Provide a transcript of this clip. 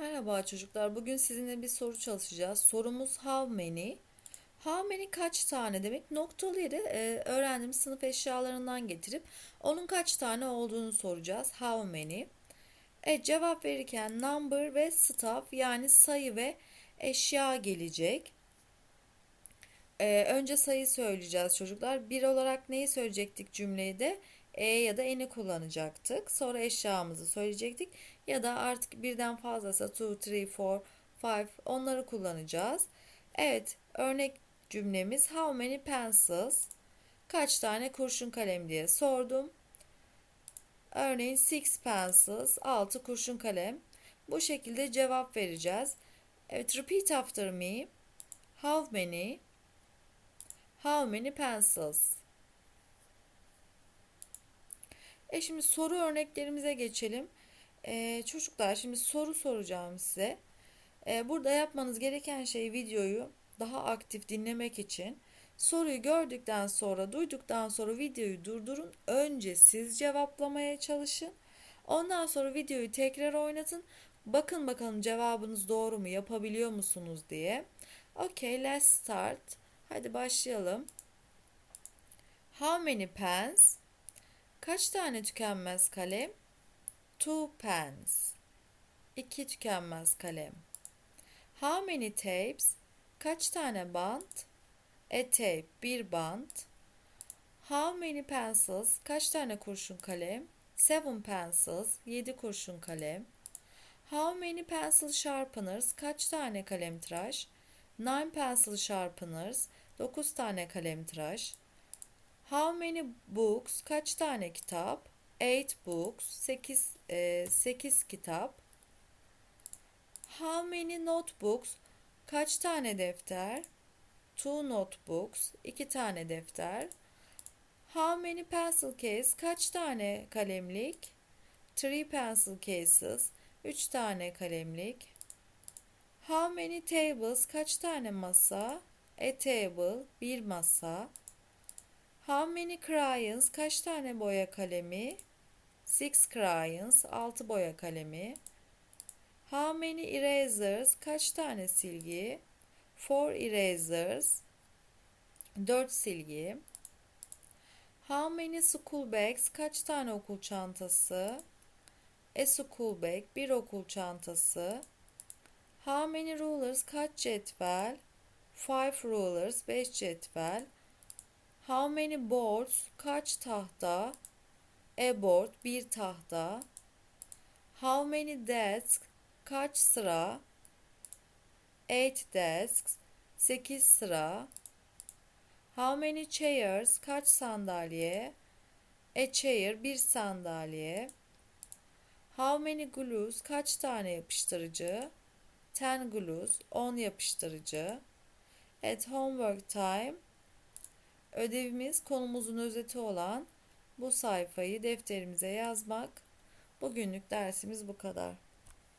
Merhaba çocuklar. Bugün sizinle bir soru çalışacağız. Sorumuz how many? How many kaç tane demek? Noktalı yere e, öğrendiğimiz sınıf eşyalarından getirip onun kaç tane olduğunu soracağız. How many? Evet cevap verirken number ve stuff yani sayı ve eşya gelecek. E, önce sayı söyleyeceğiz çocuklar. Bir olarak neyi söyleyecektik cümleyi de? E ya da eni kullanacaktık. Sonra eşyamızı söyleyecektik. Ya da artık birden fazlasa 2, 3, 4, 5 onları kullanacağız. Evet örnek cümlemiz How many pencils? Kaç tane kurşun kalem diye sordum. Örneğin six pencils, 6 kurşun kalem. Bu şekilde cevap vereceğiz. Evet, repeat after me. How many? How many pencils? E şimdi soru örneklerimize geçelim. E, çocuklar şimdi soru soracağım size. E, burada yapmanız gereken şey videoyu daha aktif dinlemek için soruyu gördükten sonra, duyduktan sonra videoyu durdurun. Önce siz cevaplamaya çalışın. Ondan sonra videoyu tekrar oynatın. Bakın bakalım cevabınız doğru mu, yapabiliyor musunuz diye. Okay, let's start. Hadi başlayalım. How many pens? Kaç tane tükenmez kalem? Two pens. İki tükenmez kalem. How many tapes? Kaç tane bant? A tape. Bir bant. How many pencils? Kaç tane kurşun kalem? Seven pencils. Yedi kurşun kalem. How many pencil sharpeners? Kaç tane kalem tıraş? Nine pencil sharpeners. Dokuz tane kalem tıraş. How many books? Kaç tane kitap? Eight books. Sekiz, e, sekiz kitap. How many notebooks? Kaç tane defter? Two notebooks. iki tane defter. How many pencil cases? Kaç tane kalemlik? Three pencil cases. Üç tane kalemlik. How many tables? Kaç tane masa? A table. Bir masa. How many crayons? Kaç tane boya kalemi? Six crayons. Altı boya kalemi. How many erasers? Kaç tane silgi? Four erasers. Dört silgi. How many school bags? Kaç tane okul çantası? A school bag. Bir okul çantası. How many rulers? Kaç cetvel? Five rulers. Beş cetvel. How many boards? Kaç tahta? A board. Bir tahta. How many desks? Kaç sıra? Eight desks. Sekiz sıra. How many chairs? Kaç sandalye? A chair. Bir sandalye. How many glues? Kaç tane yapıştırıcı? Ten glues. On yapıştırıcı. At homework time. Ödevimiz konumuzun özeti olan bu sayfayı defterimize yazmak. Bugünlük dersimiz bu kadar.